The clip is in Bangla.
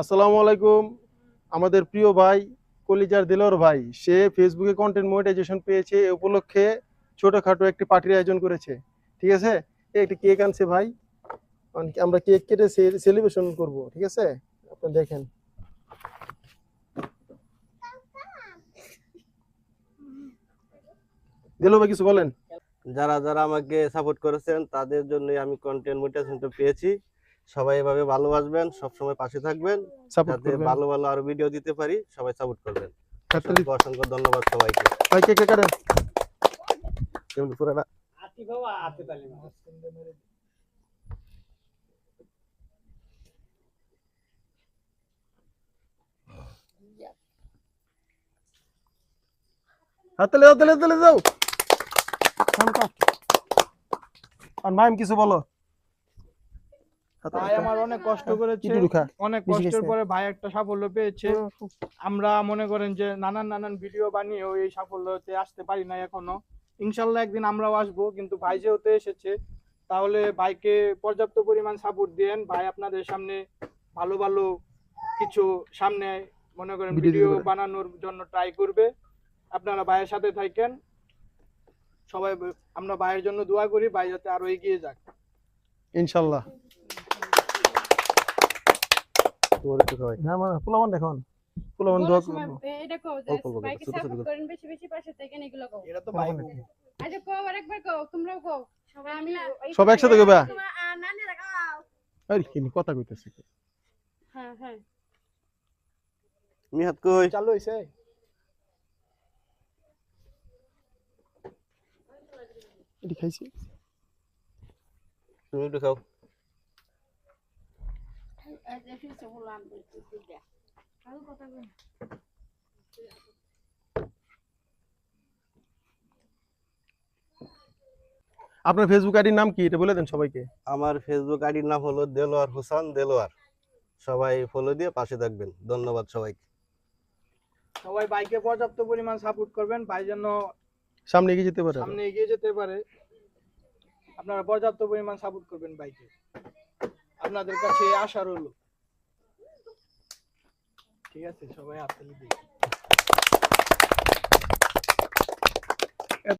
আসসালামু আলাইকুম। আমাদের প্রিয় ভাই, কলিজার দিলর ভাই, সে ফেসবুকে কন্টেন্ট মনিটাইজেশন পেয়েছে, এ উপলক্ষে ছোটোখাটো একটি পার্টির আয়োজন করেছে। ঠিক আছে? একটি কেক আনছে ভাই। আমরা কেক কেটে সেলিব্রেশন করব, ঠিক আছে? আপনি দেখেন। দিল ভাই কিছু বলেন। যারা যারা আমাকে সাপোর্ট করেছেন, তাদের জন্য আমি কন্টেন্ট মোটিভেশনটা পেয়েছি। সবাই এভাবে ভালোবাসবেন সবসময় পাশে থাকবেন যাতে ভালো ভালো আরও ভিডিও দিতে পারি সবাই সাপোর্ট করবেন। অসংখ্য ধন্যবাদ সবাইকে। কেমন না হাততালি হাততালি হাততালি যাও। আর মাইম কিছু বলো। ভাই আমার অনেক কষ্ট করেছে অনেক কষ্টের পরে ভাই একটা সাফল্য পেয়েছে। আমরা মনে করেন যে নানান নানান ভিডিও বানিয়েও এই সাফল্যতে আসতে পারি না এখনও। ইনশাল্লাহ একদিন আমরাও আসব কিন্তু ভাই যেহেতু এসেছে তাহলে ভাইকে পর্যাপ্ত পরিমাণ সাপোর্ট দিয়েন ভাই আপনাদের সামনে ভালো ভালো কিছু সামনে মনে করেন ভিডিও বানানোর জন্য ট্রাই করবে। আপনারা ভাইয়ের সাথে থাকেন। সবাই আমরা ভাইয়ের জন্য দোয়া করি ভাই যাতে আরও এগিয়ে যাক। ইনশাল্লাহ। তোমার একটু খাওয়াই না মানে পোলামান দেখুন পোলামান দোয়া এটা কও যে বাইকে সাপোর্ট করেন বেশি বেশি পাশে থাকেন এগুলো কও। এটা তো ভাই পোলাপান দেখি। আচ্ছা কও আরেকবার কও তোমরাও কও। আমি সব একসাথে কইবা। নানি লাগাও আরে কি কথা কইতেছে হ্যাঁ হ্যাঁ। মিহাত কই? চালু হয়েছে এটি খাইছি। তুমি একটু খাও আচ্ছা ফিসে বললাম দিদা আর কথা কই আপনার ফেসবুক আইডির নাম কি? এটা বলে দেন সবাইকে। আমার ফেসবুক আইডির নাম হলো দেলোয়ার হোসেন দেলোয়ার। সবাই ফলো দিয়ে পাশে থাকবেন। ধন্যবাদ সবাইকে। সবাই বাইকে পর্যাপ্ত পরিমাণ সাপোর্ট করবেন ভাই যেন সামনে এগিয়ে যেতে পারে। সামনে এগিয়ে যেতে পারে। আপনারা পর্যাপ্ত পরিমাণ সাপোর্ট করবেন বাইকে। আপনাদের কাছে আশা রইল। ঠিক আছে সবাই হাততালি দিই